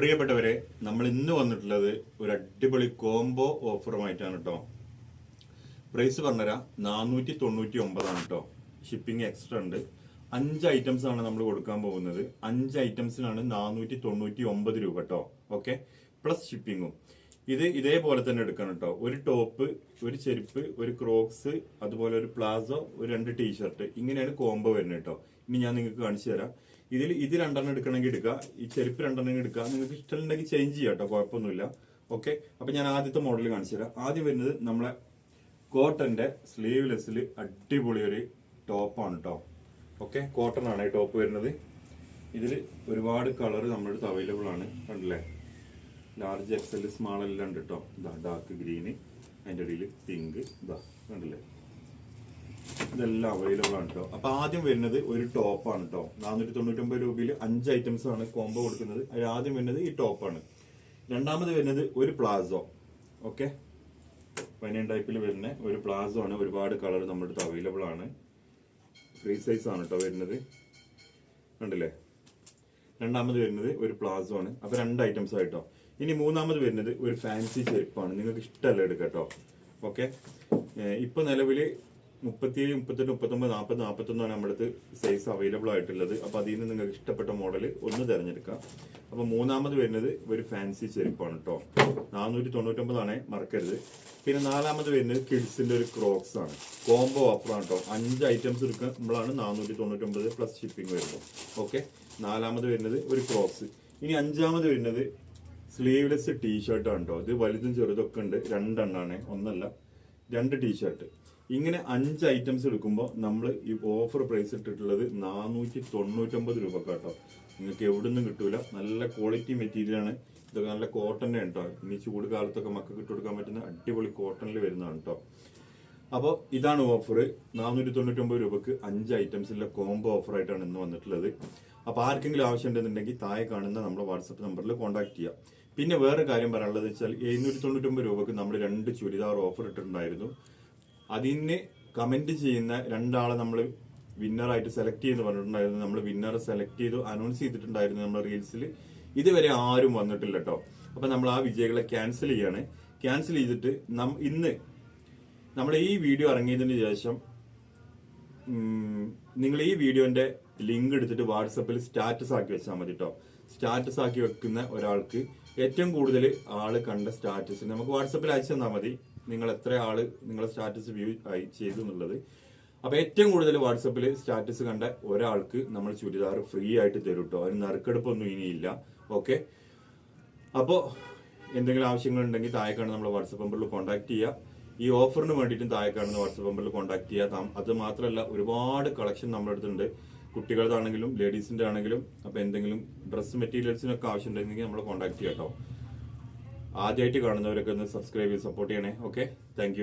പ്രിയപ്പെട്ടവരെ നമ്മൾ ഇന്ന് വന്നിട്ടുള്ളത് ഒരു അടിപൊളി കോംബോ ഓഫറുമായിട്ടാണ് കേട്ടോ പ്രൈസ് പറഞ്ഞുതരാം നാനൂറ്റി തൊണ്ണൂറ്റി ഒമ്പതാണ് കേട്ടോ ഷിപ്പിംഗ് എക്സ്ട്രാ ഉണ്ട്. അഞ്ച് ഐറ്റംസ് ആണ് നമ്മൾ കൊടുക്കാൻ പോകുന്നത്. അഞ്ച് ഐറ്റംസിനാണ് നാനൂറ്റി തൊണ്ണൂറ്റി ഒമ്പത് രൂപ കേട്ടോ ഓക്കെ പ്ലസ് ഷിപ്പിങ്ങും ഇത് ഇതേപോലെ തന്നെ എടുക്കണം കേട്ടോ ഒരു ടോപ്പ് ഒരു ചെരുപ്പ് ഒരു ക്രോക്സ് അതുപോലെ ഒരു പ്ലാസോ ഒരു രണ്ട് ടീഷർട്ട് ഇങ്ങനെയാണ് കോംബോ വരുന്നത് കേട്ടോ ഇനി ഞാൻ നിങ്ങൾക്ക് കാണിച്ചു തരാം. ഇതിൽ ഇത് രണ്ടെണ്ണം എടുക്കണമെങ്കിൽ എടുക്കുക ഈ ചെരുപ്പ് രണ്ടെണ്ണം എടുക്കുക നിങ്ങൾക്ക് ഇഷ്ടമുണ്ടെങ്കിൽ ചേഞ്ച് ചെയ്യാം കേട്ടോ കുഴപ്പമൊന്നുമില്ല. ഓക്കെ അപ്പം ഞാൻ ആദ്യത്തെ മോഡൽ കാണിച്ചു തരാം. ആദ്യം വരുന്നത് നമ്മളെ കോട്ടന്റെ സ്ലീവ്ലെസ്സിൽ അടിപൊളി ഒരു ടോപ്പാണ് കേട്ടോ ഓക്കെ കോട്ടൺ ആണ് ഈ ടോപ്പ് വരുന്നത്. ഇതിൽ ഒരുപാട് കളർ നമ്മുടെ അടുത്ത് അവൈലബിൾ ആണ്. കണ്ടില്ലേ? ലാർജ് എക്സൽ സ്മാൾ എല്ലാം ഉണ്ട് കേട്ടോ ഇതാ ഡാർക്ക് ഗ്രീന് അതിന്റെ ഇടയിൽ പിങ്ക് ഇതാ കണ്ടില്ലേ? ഇതെല്ലാം അവൈലബിൾ ആണ് കേട്ടോ അപ്പൊ ആദ്യം വരുന്നത് ഒരു ടോപ്പാണ് കേട്ടോ നാനൂറ്റി തൊണ്ണൂറ്റൊമ്പത് രൂപയിൽ അഞ്ച് ഐറ്റംസ് ആണ് കോംബോ കൊടുക്കുന്നത്. അതിൽ ആദ്യം വരുന്നത് ഈ ടോപ്പാണ് രണ്ടാമത് വരുന്നത് ഒരു പ്ലാസോ ഓക്കെ പനിയൻ ടൈപ്പിൽ വരുന്ന ഒരു പ്ലാസോ ആണ്. ഒരുപാട് കളർ നമ്മുടെ അടുത്ത് അവൈലബിൾ ആണ്. ഫ്രീ സൈസ് ആണ് കേട്ടോ വരുന്നത്. കണ്ടില്ലേ? രണ്ടാമത് വരുന്നത് ഒരു പ്ലാസോ ആണ്. അപ്പൊ രണ്ട് ഐറ്റംസ് ആയിട്ടോ ഇനി മൂന്നാമത് വരുന്നത് ഒരു ഫാൻസി ചെരുപ്പാണ് നിങ്ങൾക്ക് ഇഷ്ടമല്ല എടുക്കാം കേട്ടോ ഓക്കെ ഇപ്പൊ നിലവിൽ മുപ്പത്തിയേഴ് മുപ്പത്തെട്ട് മുപ്പത്തൊമ്പത് നാൽപ്പത് നാൽപ്പത്തൊന്നാണ് നമ്മുടെ അടുത്ത് സൈസ് അവൈലബിൾ ആയിട്ടുള്ളത്. അപ്പൊ അതിൽ നിന്ന് നിങ്ങൾക്ക് ഇഷ്ടപ്പെട്ട മോഡൽ ഒന്ന് തിരഞ്ഞെടുക്കാം. അപ്പൊ മൂന്നാമത് വരുന്നത് ഒരു ഫാൻസി ചെരുപ്പാണ് കേട്ടോ നാനൂറ്റി തൊണ്ണൂറ്റൊമ്പതാണ് മറക്കരുത്. പിന്നെ നാലാമത് വരുന്നത് കിഡ്സിന്റെ ഒരു ക്രോക്സ് ആണ്. കോംബോ ഓഫറാണ് കേട്ടോ അഞ്ച് ഐറ്റംസ് എടുക്കുമ്പോഴാണ് നാനൂറ്റി തൊണ്ണൂറ്റൊമ്പത് പ്ലസ് ഷിപ്പിംഗ് വരുന്നത്. ഓക്കെ നാലാമത് വരുന്നത് ഒരു ക്രോക്സ് ഇനി അഞ്ചാമത് വരുന്നത് സ്ലീവ്ലെസ് ടീഷർട്ട് ആണ് കേട്ടോ ഇത് വലുതും ചെറുതൊക്കെ ഉണ്ട്. രണ്ടെണ്ണാണ് ഒന്നല്ല. രണ്ട് ടീഷർട്ട് ഇങ്ങനെ അഞ്ച് ഐറ്റംസ് എടുക്കുമ്പോൾ നമ്മൾ ഈ ഓഫർ പ്രൈസ് ഇട്ടിട്ടുള്ളത് നാനൂറ്റി തൊണ്ണൂറ്റൊമ്പത് രൂപ കേട്ടോ നിങ്ങൾക്ക് എവിടെ നിന്നും കിട്ടൂല. നല്ല ക്വാളിറ്റി മെറ്റീരിയലാണ് ഇതൊക്കെ നല്ല കോട്ടന്റെ കേട്ടോ ഇനി ചൂട് കാലത്തൊക്കെ മക്കൾക്ക് ഇട്ട് കൊടുക്കാൻ പറ്റുന്ന അടിപൊളി കോട്ടണിൽ വരുന്നതാണ് കേട്ടോ അപ്പോൾ ഇതാണ് ഓഫർ നാനൂറ്റി തൊണ്ണൂറ്റൊമ്പത് രൂപക്ക് അഞ്ച് ഐറ്റംസിലെ കോംബോ ഓഫർ ആയിട്ടാണ് ഇന്ന് വന്നിട്ടുള്ളത്. അപ്പോൾ ആർക്കെങ്കിലും ആവശ്യം ഉണ്ടെന്നുണ്ടെങ്കിൽ താഴെ കാണുന്ന നമ്മുടെ വാട്സപ്പ് നമ്പറിൽ കോൺടാക്ട് ചെയ്യാം. പിന്നെ വേറെ കാര്യം പറയാനുള്ളത് വെച്ചാൽ എഴുന്നൂറ്റി തൊണ്ണൂറ്റൊമ്പത് രൂപക്ക് നമ്മൾ രണ്ട് ചുരിദാർ ഓഫർ ഇട്ടിട്ടുണ്ടായിരുന്നു. അതിന് കമന്റ് ചെയ്യുന്ന രണ്ടാളെ നമ്മൾ വിന്നറായിട്ട് സെലക്ട് ചെയ്ത് പറഞ്ഞിട്ടുണ്ടായിരുന്നു നമ്മൾ വിന്നർ സെലക്ട് ചെയ്തു അനൗൺസ് ചെയ്തിട്ടുണ്ടായിരുന്നു നമ്മുടെ റീൽസിൽ ഇതുവരെ ആരും വന്നിട്ടില്ല കേട്ടോ അപ്പൊ നമ്മൾ ആ വിജയികളെ ക്യാൻസൽ ചെയ്യാണ്. ക്യാൻസൽ ചെയ്തിട്ട് ഇന്ന് നമ്മൾ ഈ വീഡിയോ ഇറങ്ങിയതിന് ശേഷം നിങ്ങൾ ഈ വീഡിയോന്റെ ലിങ്ക് എടുത്തിട്ട് വാട്സപ്പിൽ സ്റ്റാറ്റസ് ആക്കി വെച്ചാൽ മതി കേട്ടോ സ്റ്റാറ്റസ് ആക്കി വെക്കുന്ന ഒരാൾക്ക് ഏറ്റവും കൂടുതൽ ആൾ കണ്ട സ്റ്റാറ്റസ് നമുക്ക് വാട്സപ്പിൽ അയച്ചു തന്നാൽ മതി. നിങ്ങൾ എത്ര ആൾ നിങ്ങളെ സ്റ്റാറ്റസ് വ്യൂ ആയി ചെയ്തു എന്നുള്ളത്. അപ്പൊ ഏറ്റവും കൂടുതൽ വാട്സപ്പിൽ സ്റ്റാറ്റസ് കണ്ട ഒരാൾക്ക് നമ്മൾ ചുരിദാർ ഫ്രീ ആയിട്ട് തരും കേട്ടോ അതിന് നറുക്കെടുപ്പൊന്നും ഇനിയില്ല. ഓക്കെ? അപ്പോൾ എന്തെങ്കിലും ആവശ്യങ്ങൾ ഉണ്ടെങ്കിൽ താഴെ കാണുന്ന നമ്മുടെ വാട്സപ്പ് നമ്പറിൽ കോൺടാക്ട് ചെയ്യുക. ഈ ഓഫറിന് വേണ്ടിയിട്ടും താഴെ കാണുന്ന വാട്സപ്പ് നമ്പറിൽ കോൺടാക്ട് ചെയ്യുക. താം- അത് മാത്രമല്ല ഒരുപാട് കളക്ഷൻ നമ്മുടെ അടുത്തുണ്ട്. കുട്ടികളുടെ ലേഡീസിന്റെ ആണെങ്കിലും അപ്പോൾ എന്തെങ്കിലും ഡ്രസ് മെറ്റീരിയൽസിനൊക്കെ ആവശ്യം ഉണ്ടെങ്കിൽ നമ്മൾ കോൺടാക്ട് ചെയ്യാം കേട്ടോ ആദ്യമായിട്ട് കാണുന്നവരൊക്കെ ഒന്ന് സബ്സ്ക്രൈബ് ചെയ്ത് സപ്പോർട്ട് ചെയ്യണേ. Okay thank